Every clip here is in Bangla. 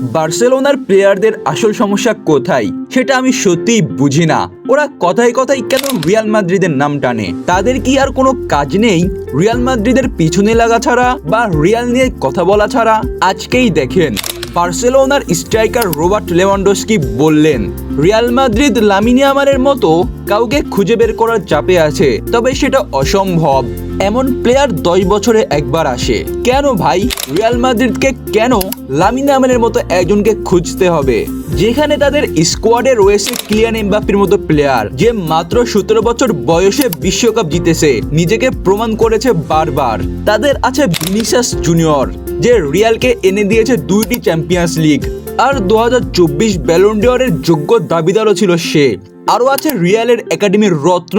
বার্সেলোনার প্লেয়ারদের আসল সমস্যা কোথায় সেটা আমি সত্যিই বুঝি না। ওরা কথায় কথায় কেন রিয়াল মাদ্রিদের নাম টানে? তাদের কি আর কোনো কাজ নেই? রিয়াল মাদ্রিদের পিছনে লাগা ছাড়া বা রিয়াল নিয়ে কথা বলা ছাড়া? আজকেই দেখেন, বার্সেলোনার স্ট্রাইকার রোবার্ট লেভানডস্কি বললেন, রিয়াল মাদ্রিদ লামিনিয়ামারের মতো কাউকে খুঁজে বের করার চাপে আছে, তবে সেটা অসম্ভব। এমন প্লেয়ার দশ বছরে একবার আসে। কেন ভাই? রিয়াল মাদ্রিদকে কেন লামিনামানের মতো একজনকে খুঁজতে হবে? যেখানে তাদের স্কোয়াডে রয়েছে ক্লিয়ান এমবাপির মতো প্লেয়ার যে মাত্র সতেরো বছর বয়সে বিশ্বকাপ জিতেছে, নিজেকে প্রমাণ করেছে বারবার। তাদের আছে ভিনিসাস জুনিয়র যে রিয়ালকে এনে দিয়েছে দুইটি চ্যাম্পিয়ন্স লিগ আর দু হাজার চব্বিশ ব্যালন্ডিয়রের যোগ্য দাবিদারও ছিল সে। আরও আছে রিয়ালের একাডেমির রত্ন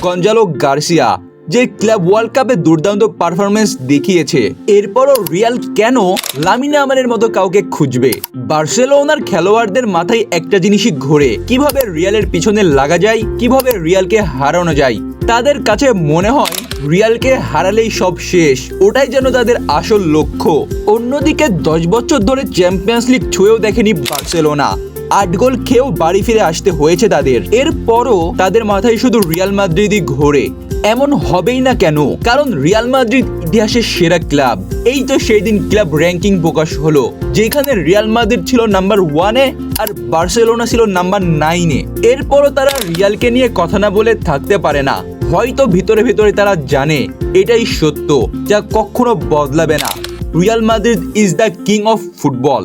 গঞ্জালো গার্সিয়া যে ক্লাব ওয়ার্ল্ড কাপে দুর্দান্ত পারফরমেন্স দেখিয়েছে। এরপরও রিয়াল কেন লামিনা আমানের মতো কাউকে খুঁজবে? বার্সেলোনার খেলোয়াড়দের মাথায় একটা জিনিসই ঘোরে। কীভাবে রিয়ালের পিছনে লাগা যায়, কীভাবে রিয়ালকে হারানো যায়, তাদের কাছে মনে হয় রিয়ালকে হারালেই সব শেষ। ওটাই যেন তাদের আসল লক্ষ্য। অন্যদিকে দশ বছর ধরে চ্যাম্পিয়ন্স লিগ ছুঁয়েও দেখেনি বার্সেলোনা। আট গোল খেয়েও বাড়ি ফিরে আসতে হয়েছে তাদের। এরপরও তাদের মাথায় শুধু রিয়াল মাদ্রিদই ঘোরে। এমন হবেই না কেন? কারণ রিয়াল মাদ্রিদ ইতিহাসের সেরা ক্লাব। এই তো সেই দিন ক্লাব র্যাঙ্কিং প্রকাশ হলো, যেখানে রিয়াল মাদ্রিদ ছিল নাম্বার ওয়ানে আর বার্সেলোনা ছিল নাম্বার নাইনে এরপরও তারা রিয়ালকে নিয়ে কথা না বলে থাকতে পারে না। হয়তো ভিতরে ভিতরে তারা জানে, এটাই সত্য, যা কখনো বদলাবে না। Real Madrid is the king of football